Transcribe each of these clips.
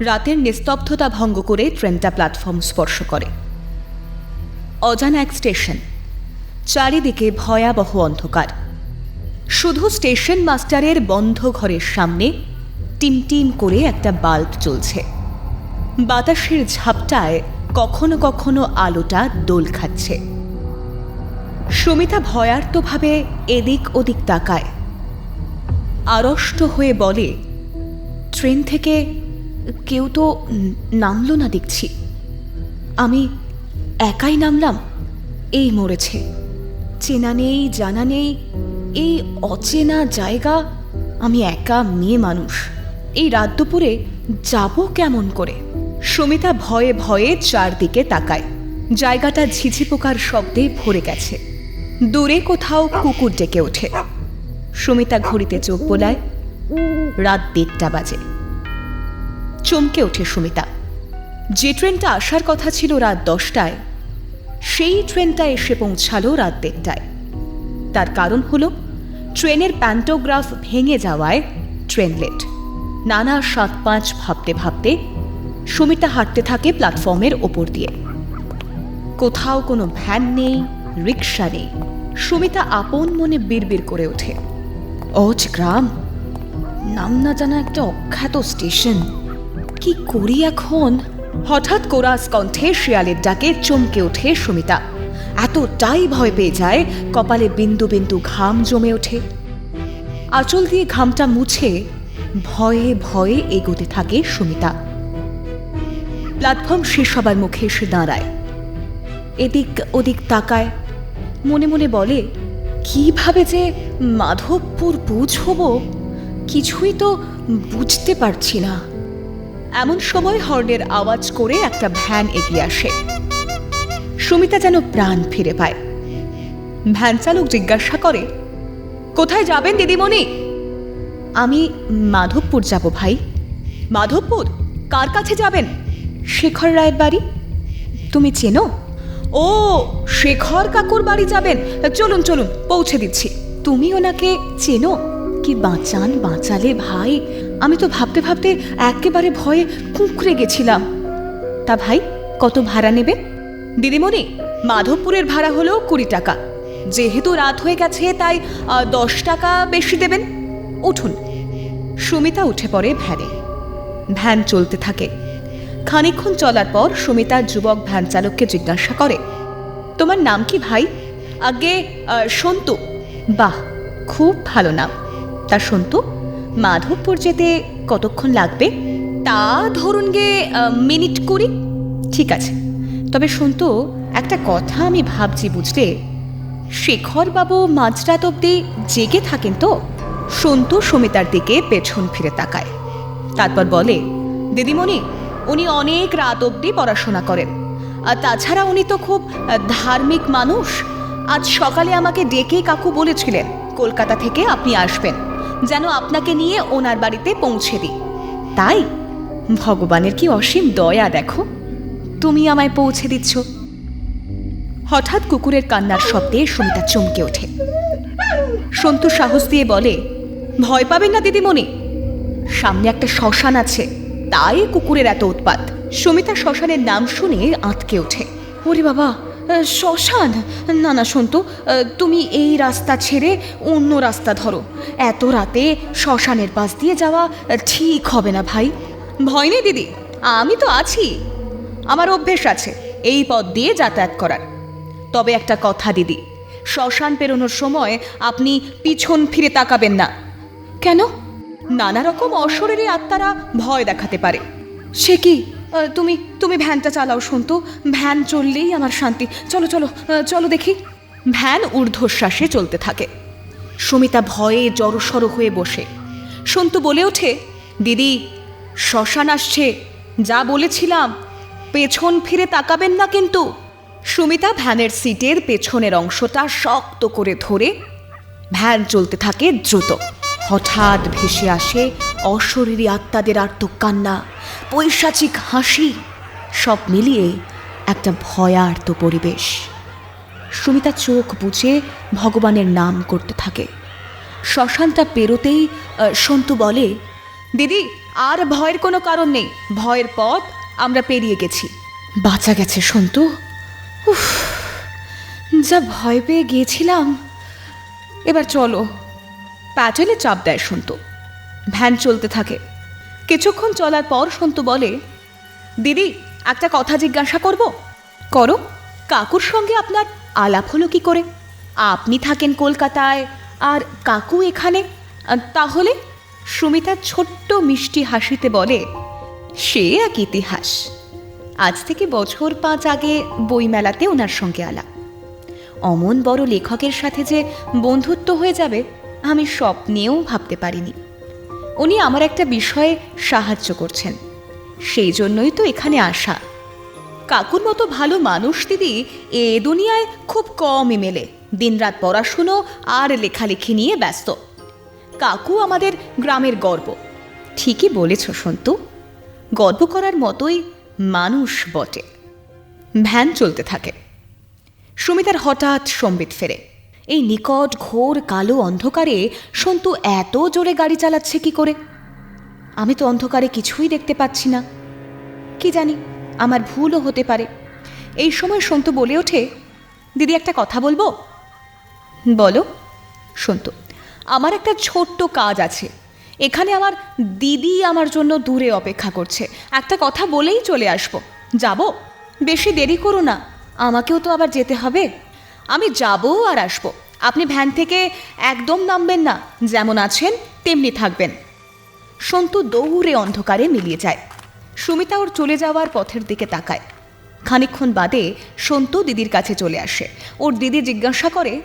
রাতের নিস্তব্ধতা ভঙ্গ করে ট্রেনটা প্ল্যাটফর্ম স্পর্শ করে। অজানা এক স্টেশন, চারিদিকে ভয়াবহ অন্ধকার। শুধু স্টেশন মাস্টারের বন্ধ ঘরের সামনে টিমটিম করে একটা বাল্ব জ্বলছে। বাতাসের ঝাপটায় কখনো কখনো আলোটা দোল খাচ্ছে। সুমিতা ভয়ার্তভাবে এদিক ওদিক তাকায়। আড়ষ্ট হয়ে বলে, ট্রেন থেকে কেউ তো নামলো না দেখছি। আমি একাই নামলাম, এই মরেছে। চেনা নেই, জানা নেই, এই অচেনা জায়গা, আমি একা মেয়ে মানুষ। এই রাত দুপুরে যাব কেমন করে? সুমিতা ভয়ে ভয়ে চারদিকে তাকায়। জায়গাটা ঝিঝি পোকার শব্দে ভরে গেছে। দূরে কোথাও কুকুর ডেকে ওঠে। সুমিতা ঘড়িতে চোখ বোলায়, রাত দেড়টা বাজে। চমকে ওঠে সুমিতা। যে ট্রেনটা আসার কথা ছিল রাত দশটায়, সেই ট্রেনটা এসে পৌঁছালো রাত দেড়টায়। তার কারণ হলো, ট্রেনের প্যান্টোগ্রাফ ভেঙে যাওয়ায় ট্রেন লেট। নানা সাত পাঁচ ভাবতে ভাবতে সুমিতা হাঁটতে থাকে প্ল্যাটফর্মের ওপর দিয়ে। কোথাও কোনো ভ্যান নেই রিক্সা নেই। সুমিতা আপন মনে বিড়বিড় করে ওঠে। অজ গ্রাম নাম না জানা একটা অখ্যাত স্টেশন। কি করি এখন? হঠাৎ কোরাস কণ্ঠে শিয়ালের ডাকে চমকে ওঠে সুমিতা। এতটাই ভয় পেয়ে যায়, কপালে বিন্দু বিন্দু ঘাম জমে ওঠে। আঁচল দিয়ে ঘামটা মুছে ভয়ে ভয়ে এগোতে থাকে সুমিতা। প্ল্যাটফর্ম শেষ হবার মুখে এসে দাঁড়ায়। এদিক ওদিক তাকায়। মনে মনে বলে, কীভাবে যে মাধবপুর বুঝ বুঝব? কিছুই তো বুঝতে পারছি না। এমন সময় হর্নের আওয়াজ করে একটা ভ্যান এগিয়ে আসে। সুমিতা যেন প্রাণ ফিরে পায়। ভ্যান চালক জিজ্ঞাসা করে, কোথায় যাবেন দিদিমণি? আমি মাধবপুর যাব ভাই। মাধবপুর? কার কাছে যাবেন? শেখর রায়ের বাড়ি। তুমি চেনো? ও, শেখর কাকুর বাড়ি যাবেন। চলুন চলুন, পৌঁছে দিচ্ছি। তুমি ওনাকে চেনো? কি বাঁচান, বাঁচালে ভাই? আমি তো ভাবতে ভাবতে একেবারে ভয়ে কুঁকড়ে গেছিলাম। তা ভাই কত ভাড়া নেবে? দিদিমণি মাধবপুরের ভাড়া হলো কুড়ি টাকা। যেহেতু রাত হয়ে গেছে তাই দশ টাকা বেশি দেবেন। উঠুন। সুমিতা উঠে পড়ে ভ্যানে। ভ্যান চলতে থাকে। খানিকক্ষণ চলার পর সুমিতা যুবক ভ্যান চালককে জিজ্ঞাসা করে তোমার নাম কি ভাই? আগে সন্তু। বাহ খুব ভালো নাম। তা সন্তু? মাধবপুর যেতে কতক্ষণ লাগবে? তা ধরুন গে মিনিট কুড়ি ঠিক আছে। তবে সন্তু একটা কথা আমি ভাবছি বুঝলে? শেখরবাবু মাঝরাত অবধি জেগে থাকেন তো? সন্তু সুমিতার দিকে পেছন ফিরে তাকায়। তারপর বলে, দিদিমণি, উনি অনেক রাত অবধি পড়াশোনা করেন। আর তাছাড়া উনি তো খুব ধার্মিক মানুষ। আজ সকালে আমাকে ডেকে কাকু বলেছিলেন, কলকাতা থেকে আপনি আসবেন। যেন আপনাকে নিয়ে ওনার বাড়িতে পৌঁছে দিই। তাই, ভগবানের কি অসীম দয়া দেখো। তুমি আমায় পৌঁছে দিচ্ছ। হঠাৎ কুকুরের কান্নার শব্দে সুমিতা চমকে ওঠে। সন্তু সাহস দিয়ে বলে, ভয় পাবেন না দিদিমণি। সামনে একটা শ্মশান আছে, তাই কুকুরের এত উৎপাত। সুমিতা শ্মশানের নাম শুনে আঁতকে ওঠে। ওরে বাবা শ্মশান। না না সন্তু তুমি এই রাস্তা ছেড়ে অন্য রাস্তা ধরো। এত রাতে শ্মশানের পাশ দিয়ে যাওয়া ঠিক হবে না ভাই। ভয় নেই, দিদি, আমি তো আছি। আমার অভ্যেস আছে এই পথ দিয়ে যাতায়াত করার। তবে একটা কথা, দিদি, শ্মশান পেরোনোর সময় আপনি পিছন ফিরে তাকাবেন না। কেন? নানা রকম অশরীরী আত্মারা ভয় দেখাতে পারে। সে কি? তুমি তুমি ভ্যানটা চালাও শুনতো ভ্যান চললেই আমার শান্তি। চলো চলো চলো দেখি। ভ্যান ঊর্ধ্বশ্বাসে চলতে থাকে। সুমিতা ভয়ে জড়সড় হয়ে বসে। সন্তু বলে ওঠে, দিদি, শ্মশান আসছে। যা বলেছিলাম, পেছন ফিরে তাকাবেন না কিন্তু। সুমিতা ভ্যানের সিটের পেছনের অংশটা শক্ত করে ধরে ভ্যান চলতে থাকে দ্রুত। হঠাৎ ভেসে আসে অশরীরী আত্মাদের আর্তকান্না পৈশাচিক হাসি, সব মিলিয়ে একটা ভয়ার্ত পরিবেশ। সুমিতা চোখ বুঝে ভগবানের নাম করতে থাকে। শ্মশানটা পেরোতেই সন্তু বলে, দিদি, আর ভয়ের কোনো কারণ নেই। ভয়ের পথ আমরা পেরিয়ে গেছি। বাঁচা গেছে, সন্তু? উফ, যা ভয় পেয়ে গিয়েছিলাম। এবার চলো। প্যাটেলে চাপ দেয় সন্তু। ভ্যান চলতে থাকে। কিছুক্ষণ চলার পর সন্তু বলে, দিদি, একটা কথা জিজ্ঞাসা করব? করো, কাকুর সঙ্গে আপনার আলাপ হলো কি করে? আপনি থাকেন কলকাতায় আর কাকু এখানে। তাহলে? সুমিতা ছোট্ট মিষ্টি হাসিতে বলে, সে এক ইতিহাস। আজ থেকে বছর পাঁচ আগে বইমেলাতে ওনার সঙ্গে আলাপ। অমন বড় লেখকের সাথে যে বন্ধুত্ব হয়ে যাবে আমি স্বপ্নেও ভাবতে পারিনি। উনি আমার একটা বিষয়ে সাহায্য করছেন। সেই জন্যই তো এখানে আসা। কাকুর মতো ভালো মানুষ দিদি এ দুনিয়ায় খুব কমই মেলে দিনরাত পড়াশুনো আর লেখালেখি নিয়ে ব্যস্ত। কাকু আমাদের গ্রামের গর্ব। ঠিকই বলেছ সন্তু। গর্ব করার মতোই মানুষ বটে। ভ্যান চলতে থাকে। সুমিতার হঠাৎ সম্বিত ফেরে। এই নিকট ঘোর কালো অন্ধকারে সন্তু এত জোরে গাড়ি চালাচ্ছে কি করে? আমি তো অন্ধকারে কিছুই দেখতে পাচ্ছি না। কি জানি, আমার ভুলও হতে পারে। এই সময় সন্তু বলে ওঠে, দিদি, একটা কথা বলব? বলো, সন্তু, আমার একটা ছোট্ট কাজ আছে। এখানে আমার দিদি আমার জন্য দূরে অপেক্ষা করছে। একটা কথা বলেই চলে আসব। যাব? বেশি দেরি করো না। আমাকেও তো আবার যেতে হবে। আমি যাব আর আসব। আপনি ভ্যান থেকে একদম নামবেন না, যেমন আছেন, তেমনি থাকবেন। সন্তু দৌড়ে অন্ধকারে মিলিয়ে যায়। সুমিতা ওর চলে যাওয়ার পথের দিকে তাকায়। খানিকক্ষণ বাদে সন্তু দিদির কাছে চলে আসে। ওর দিদি জিজ্ঞাসা করে,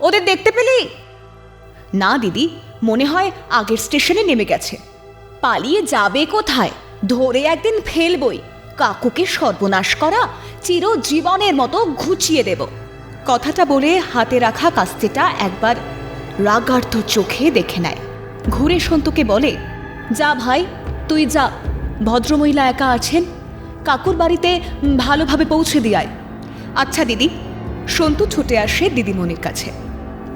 ওদের দেখতে পেলি? না দিদি, মনে হয় আগের স্টেশনে নেমে গেছে। পালিয়ে যাবে কোথায়? ধরে একদিন ফেলবই। কাকুকে সর্বনাশ করা চিরজীবনের মতো ঘুচিয়ে দেব। কথাটা বলে হাতে রাখা কাস্তেটা একবার রাগার্থ চোখে দেখে নেয়। ঘুরে সন্তুকে বলে, যা ভাই, তুই যা। ভদ্রমহিলা একা আছেন। কাকুর বাড়িতে ভালোভাবে পৌঁছে দিয়ায় আচ্ছা দিদি। সন্তু ছুটে আসে দিদিমণির কাছে।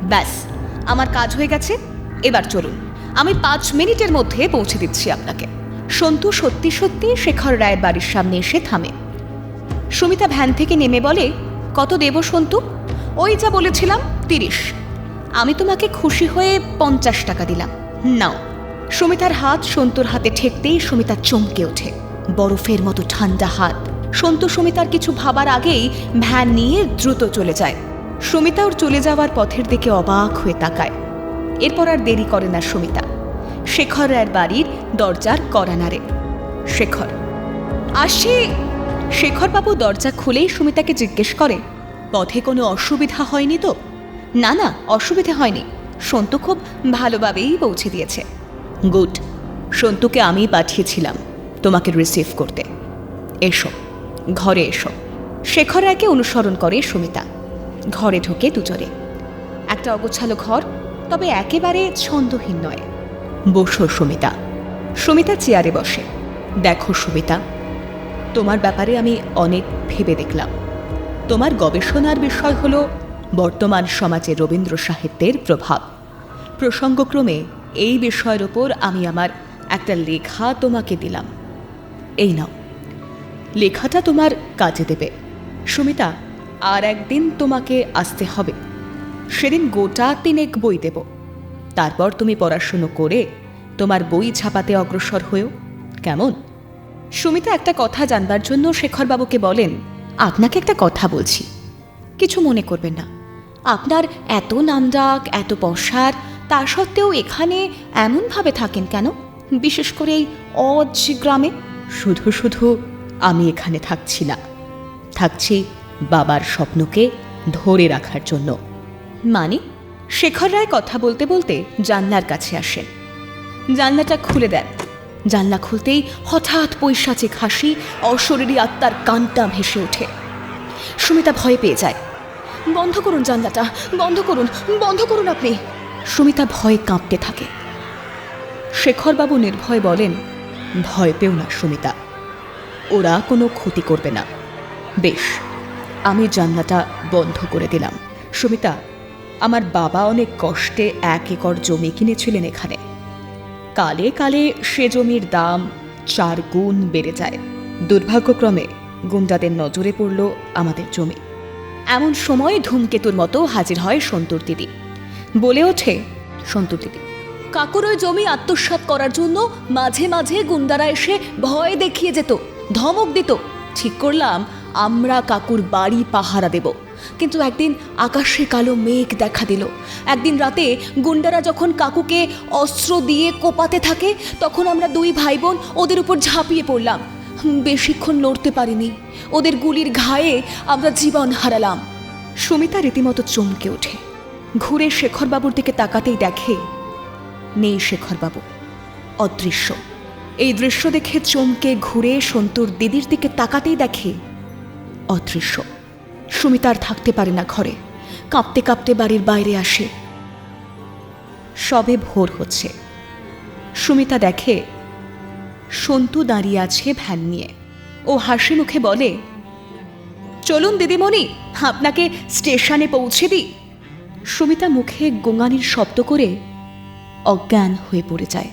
ব্যাস, আমার কাজ হয়ে গেছে। এবার চলুন। আমি পাঁচ মিনিটের মধ্যে পৌঁছে দিচ্ছি আপনাকে। সন্তু সত্যি সত্যি শেখর রায়ের বাড়ির সামনে এসে থামে। সুমিতা ভ্যান থেকে নেমে বলে, কত দেব সন্তু? ওই যা বলেছিলাম, তিরিশ। আমি তোমাকে খুশি হয়ে পঞ্চাশ টাকা দিলাম। নাও। সুমিতার হাত সন্তুর হাতে ঠেকতেই সুমিতা চমকে ওঠে। বরফের মতো ঠান্ডা হাত। সন্তু সুমিতার কিছু ভাবার আগেই ভ্যান নিয়ে দ্রুত চলে যায়। সুমিতা ওর চলে যাওয়ার পথের দিকে অবাক হয়ে তাকায়। এরপর আর দেরি করে না সুমিতা। শেখর রায়ের বাড়ির দরজার করানারে শেখর। আসি। শেখরবাবু দরজা খুলেই সুমিতাকে জিজ্ঞেস করে পথে কোনো অসুবিধা হয়নি তো? না না, অসুবিধা হয়নি। সন্তু খুব ভালোভাবেই পৌঁছে দিয়েছে। গুড। সন্তুকে আমি পাঠিয়েছিলাম তোমাকে রিসিভ করতে। এসো, ঘরে এসো। শেখর একে অনুসরণ করে সুমিতা। ঘরে ঢোকে দুজনে। একটা অগোছালো ঘর, তবে একেবারে ছন্দহীন নয়। বসো সুমিতা। সুমিতা চেয়ারে বসে। দেখো সুমিতা, তোমার ব্যাপারে আমি অনেক ভেবে দেখলাম। তোমার গবেষণার বিষয় হল বর্তমান সমাজে রবীন্দ্র সাহিত্যের প্রভাব। প্রসঙ্গক্রমে এই বিষয়ের ওপর আমি আমার একটা লেখা তোমাকে দিলাম। এই নাও। লেখাটা তোমার কাজে দেবে। সুমিতা, আর একদিন তোমাকে আসতে হবে। সেদিন গোটা তিনেক বই দেব। তারপর তুমি পড়াশুনো করে তোমার বই ছাপাতে অগ্রসর হয়েও। কেমন? সুমিতা একটা কথা জানবার জন্য শেখরবাবুকে বলেন আপনাকে একটা কথা বলছি। কিছু মনে করবেন না। আপনার এত নামডাক, এত পশার তা সত্ত্বেও এখানে এমনভাবে থাকেন কেন? বিশেষ করে এই অজ গ্রামে। শুধু শুধু আমি এখানে থাকছি না। থাকছি বাবার স্বপ্নকে ধরে রাখার জন্য। মানে? শেখর রায় কথা বলতে বলতে জানলার কাছে আসেন। জানলাটা খুলে দেন। জানলা খুলতেই হঠাৎ পৈশাচিক হাসি অশরীরী আত্মার কানটা ভেসে ওঠে। সুমিতা ভয় পেয়ে যায়। বন্ধ করুন জানলাটা, বন্ধ করুন বন্ধ করুন আপনি। সুমিতা ভয়ে কাঁপতে থাকে। শেখরবাবু নির্ভয় বলেন, ভয় পেও না সুমিতা। ওরা কোনো ক্ষতি করবে না। বেশ, আমি জানলাটা বন্ধ করে দিলাম। সুমিতা, আমার বাবা অনেক কষ্টে এক একর জমি কিনেছিলেন এখানে। কালে কালে সে জমির দাম চার গুণ বেড়ে যায়। দুর্ভাগ্যক্রমে গুন্ডাদের নজরে পড়ল আমাদের জমি। এমন সময় ধূমকেতুর মতো হাজির হয় সন্তুর দিদি। বলে ওঠে, সন্তুর দিদি, কাকুর ওই জমি আত্মসাৎ করার জন্য মাঝে মাঝে গুন্ডারা এসে ভয় দেখিয়ে যেত, ধমক দিত। ঠিক করলাম, আমরা কাকুর বাড়ি পাহারা দেব। কিন্তু একদিন আকাশে কালো মেঘ দেখা দিল। একদিন রাতে গুন্ডারা যখন কাকুকে অস্ত্র দিয়ে কোপাতে থাকে, তখন আমরা দুই ভাই বোন ওদের উপর ঝাঁপিয়ে পড়লাম। বেশিক্ষণ লড়তে পারিনি। ওদের গুলির ঘায়ে আমরা জীবন হারালাম। সুমিতা রীতিমতো চমকে ওঠে। ঘুরে শেখরবাবুর দিকে তাকাতেই দেখে, নেই শেখরবাবু, অদৃশ্য। এই দৃশ্য দেখে চমকে ঘুরে সন্তুর দিদির দিকে তাকাতেই দেখে, অদৃশ্য। সুমিতার থাকতে পারে না ঘরে। কাঁপতে কাঁপতে বাড়ির বাইরে আসে। সবে ভোর হচ্ছে। সুমিতা দেখে, সন্তু দাঁড়িয়ে আছে ভ্যান নিয়ে। ও হাসি মুখে বলে, চলুন দিদিমণি, আপনাকে স্টেশনে পৌঁছে দিই। সুমিতা মুখে গোঙানির শব্দ করে অজ্ঞান হয়ে পড়ে যায়।